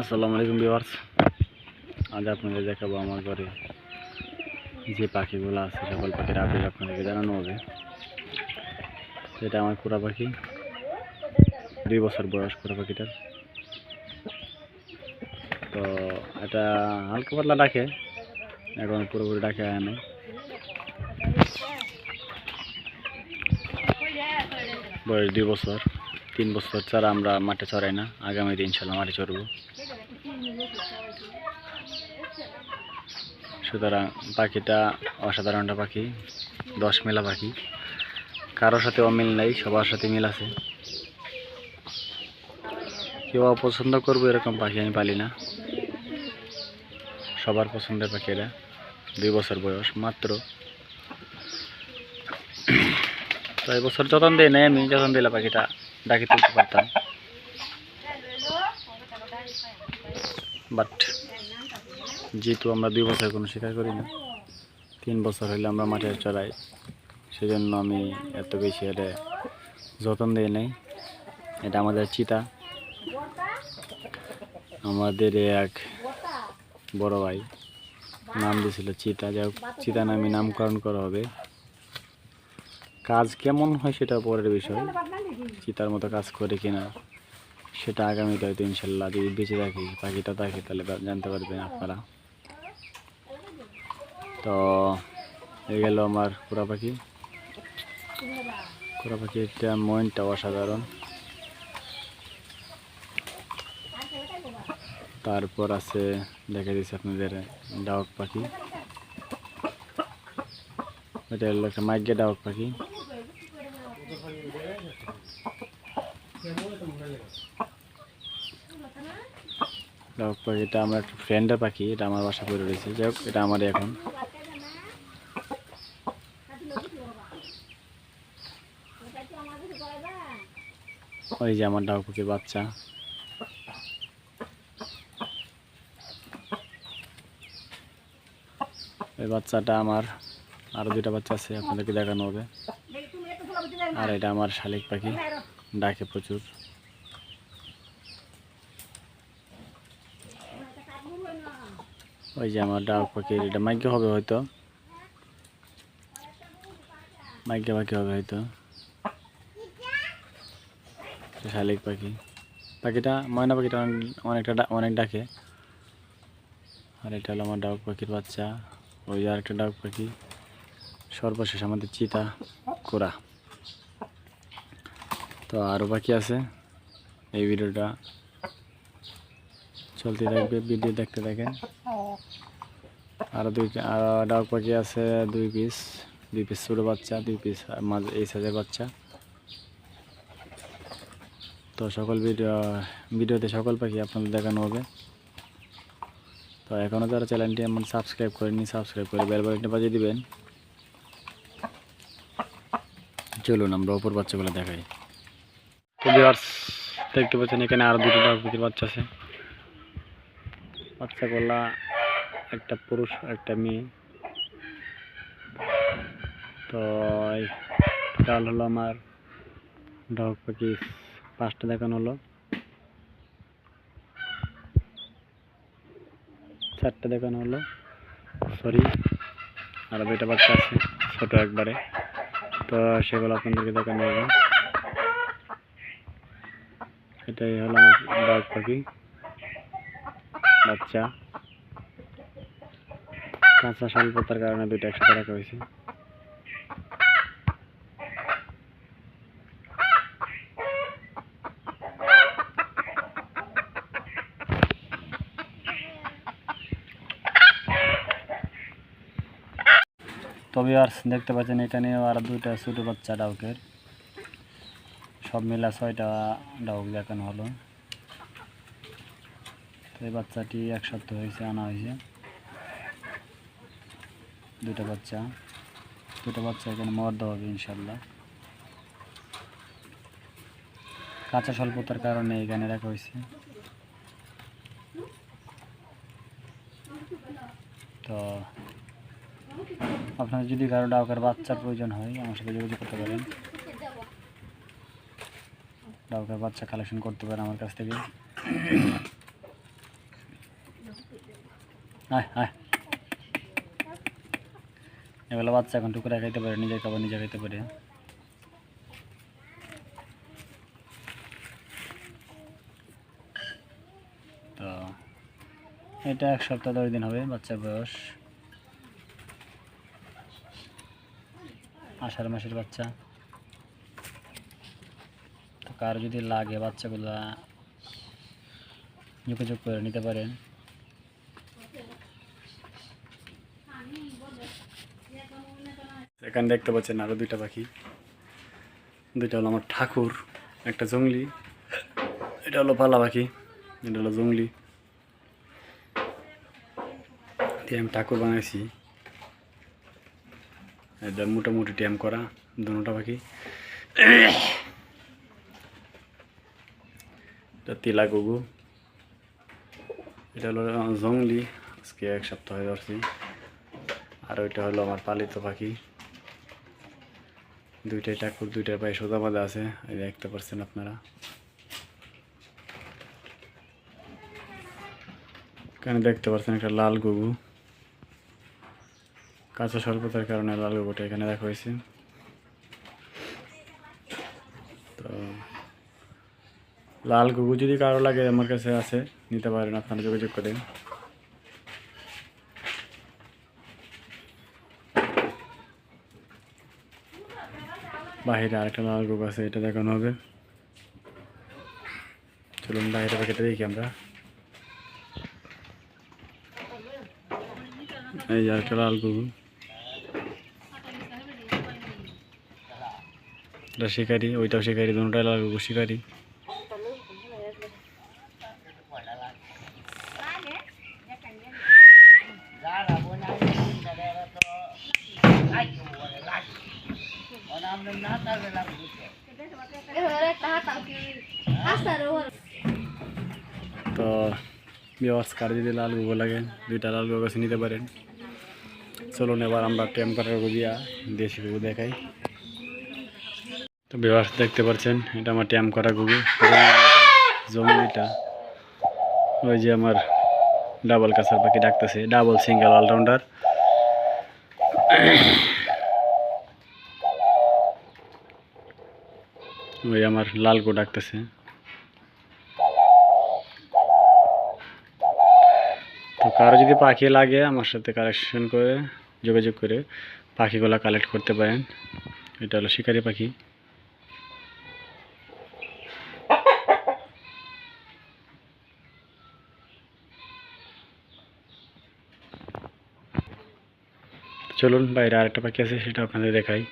আসসালামু আলাইকুম ভিউয়ার্স। আজ আপনাদের দেখাবো আমার ঘরে যে পাখিগুলো আছে, সকল পাখির আপডেট আপনাদেরকে জানানো হবে। এটা আমার কুড়া পাখি, দুই বছর বয়স কুড়া পাখিটার। তো এটা হালকা পাতলা ডাকে, এখন পুরোপুরি ডাকে আয় নাই। বয়স দুই বছর। তিন বছর ছাড়া আমরা মাঠে চড়াই না। আগামী দিন ইনশাল্লাহ মাঠে চড়বো। সুতরাং পাখিটা অসাধারণ একটা পাখি, দশ মেলা পাখি। কারোর সাথে অমিল নেই, সবার সাথে মিল আছে। কেউ অপছন্দ করব এরকম পাখি আমি পালি না। সবার পছন্দের পাখি এটা দুই বছর বয়স মাত্র। তো এই বছর যতন দিই নাই আমি, যতন দিলে পাখিটা ডাকি তুলতে পারতাম। বাট যেহেতু আমরা দুই বছর কোনো শিকার করি না, তিন বছর হইলে আমরা মাঠে চড়াই। সেজন্য আমি এত বেশি এটা যত্ন দিই নাই। এটা আমাদের চিতা। আমাদের এক বড় ভাই, নাম দিয়েছিল চিতা। হোক চিতা নামে নামকরণ করা হবে। কাজ কেমন হয় সেটা পরের বিষয়, চিতার মতো কাজ করে কিনা সেটা আগামীতে হয়তো ইনশাল্লাহ যদি বেঁচে থাকি পাখিটা থাকে তাহলে জানতে পারবেন আপনারা। তো, এই গেল আমার কুড়া পাখি। কুড়া পাখিটা ময়নটা অসাধারণ। তারপর আছে, দেখা দিচ্ছে আপনাদের ডাউক পাখি। এটা হলো একটা মাইকে ডাউক পাখি। ডাউক পাখিটা আমার একটা ফ্রেন্ডের পাখি, এটা আমার বাসা করে রয়েছে। যাই হোক, এটা আমারই এখন। ওই যে আমার ডাউক পাখির বাচ্চা। এই বাচ্চাটা আমার, আরও দুটা বাচ্চা আছে, আপনাদেরকে দেখানো হবে। আর এটা আমার শালিক পাখি, ডাকে প্রচুর। ওই যে আমার ডাক পাখির, এটা মাইকে হবে হয়তো। মাইকে পাখি হবে হয়তো। শালিক পাখি। পাখিটা, ময়না পাখিটা অনেক, অনেকটা অনেক ডাকে। আর এটা হলো আমার ডাক পাখির বাচ্চা। ওই যে আরেকটা ডাক পাখি। সর্বশেষ আমাদের চিতা কোরা। তো আরও পাখি আছে এই ভিডিওটা। চলতে থাকবে ভিডিও দেখতে থাকেন আরও দুই আরও ডাক পাখি আছে দুই পিস দুই পিস ছোটো বাচ্চা, দুই পিস মাঝে এই সাইজের বাচ্চা। তো সকল ভিডিও, ভিডিওতে সকল পাখি আপনাদের দেখানো হবে। তো এখনও যারা চ্যানেলটি এমন সাবস্ক্রাইব করেনি সাবস্ক্রাইব করে বেল বাজিয়ে দিবেন। চলুন আমরা অপর বাচ্চাগুলো দেখাই। তো ভিউয়ার্স, দেখতে পাচ্ছেন এখানে আরও দুটো ডাক পাখির বাচ্চা আছে। বাচ্চাগুলা একটা পুরুষ, একটা মেয়ে। তো এটা হলো আমার ডাক পাখি পাঁচটা দেখানো হলো। চারটে দেখানো হলো। সরি আরও দুইটা বাচ্চা আছে, ছোটো একবারে। তো সেগুলো আপনাদেরকে দেখানো হবে এটাই হলো আমার ডাক পাখি বাচ্চা। কাঁচা স্বল্পতার কারণে দুইটা একসাথে রাখা হয়েছে। তবে আর দেখতে পাচ্ছেন এখানে আর দুইটা ছোটো বাচ্চা ডাউকের। সব মিলা ছয়টা ডাউক দেখানো হলো। তো এই বাচ্চাটি এক সপ্তাহ হয়েছে, আনা হয়েছে। দুটো বাচ্চা। দুটো বাচ্চা এখানে মর্দ হবে ইনশাল্লাহ কাঁচা স্বল্পতার কারণে এখানে রাখা হয়েছে। তো আপনার যদি কারও ডাউকের বাচ্চার প্রয়োজন হয়, আমার সাথে যোগাযোগ করতে পারেন। ডাউকের বাচ্চা কালেকশন করতে পারেন আমার কাছ থেকে। আয় এগুলো বাচ্চা এখন টুকরা খাইতে পারে, নিজের খাবার নিজে খাইতে পারে। তো এটা এক সপ্তাহ দশ দিন হবে বাচ্চার বয়স। আষাঢ় মাসের বাচ্চা। কার যদি লাগে বাচ্চাগুলা যোগাযোগ করে নিতে পারেন। এখানে দেখতে পাচ্ছেন আরও দুইটা পাখি। দুইটা হলো আমার ঠাকুর, একটা জঙ্গলি, এটা হলো পালা পাখি, এটা হলো জঙ্গলি। দিয়ে আমি ঠাকুর বানাইছি। এটা মোটামুটি ট্যাম করা, দুটা পাখি। এটা তিলা গুগু এটা হলো জঙ্গলি আজকে এক সপ্তাহ হয়ে ধরছি। আর ওইটা হলো আমার পালিত পাখি। দুইটাই ঠাকুর দুইটার পায়ে সোজা বাঁধা আছে দেখতে পাচ্ছেন আপনারা। এখানে দেখতে পাচ্ছেন একটা লাল গুগু কাঁচা স্বল্পতার কারণে লাল গুগুটা এখানে দেখা হয়েছে তো লাল গুগু যদি কারও লাগে আমার কাছে আছে, নিতে পারেন, আপনারা যোগাযোগ করেন। বাহিরে আরেকটা লাল গুগু আছে, এটা দেখানো হবে। চলুন বাইরে প্যাকেটে দেখি আমরা। এই আরেকটা লাল গুগু এটা শিকারি, ওইটাও শিকারি, দুটাই লাল গুগু শিকারি। তো বিওয়ার্স কার যদি লাল গুগো লাগে, দুইটা লাল গুগো নিতে পারেন। চলুন এবার আমরা টেম কাটার দিয়া দেশি গুগু দেখাই। তো বিওয়ার্স দেখতে পাচ্ছেন, এটা আমার ট্যাম করা গুগু। জমিটা, ওই যে আমার ডাবল কাঁচার পাখি ডাকতেছে ডাবল সিঙ্গেল অলরাউন্ডার ওই আমার লাল গো ডাকতেছে। তো কারও যদি পাখি লাগে আমার সাথে কালেকশন করে, যোগাযোগ করে পাখিগুলো কালেক্ট করতে পারেন। এটা হলো শিকারি পাখি। চলুন বাইরে আরেকটা পাখি আছে সেটা আপনাদের দেখাই।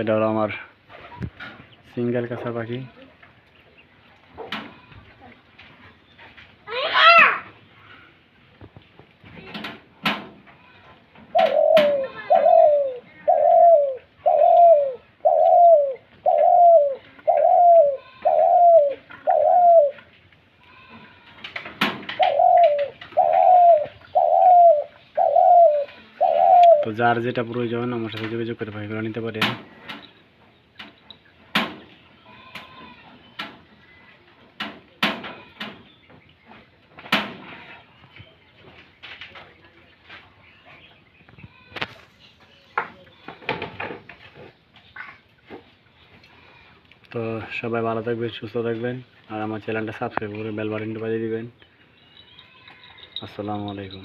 এটা হলো আমার সিঙ্গেল কাঁচা পাখি। তো যার যেটা প্রয়োজন, আমার সাথে যোগাযোগ করে পাখিগুলো নিতে পারেন তো সবাই ভালো থাকবেন, সুস্থ থাকবেন, আর আমার চ্যানেলটা সাবস্ক্রাইব করে বেল বাটনটা বাজিয়ে দিবেন। আসসালামু আলাইকুম।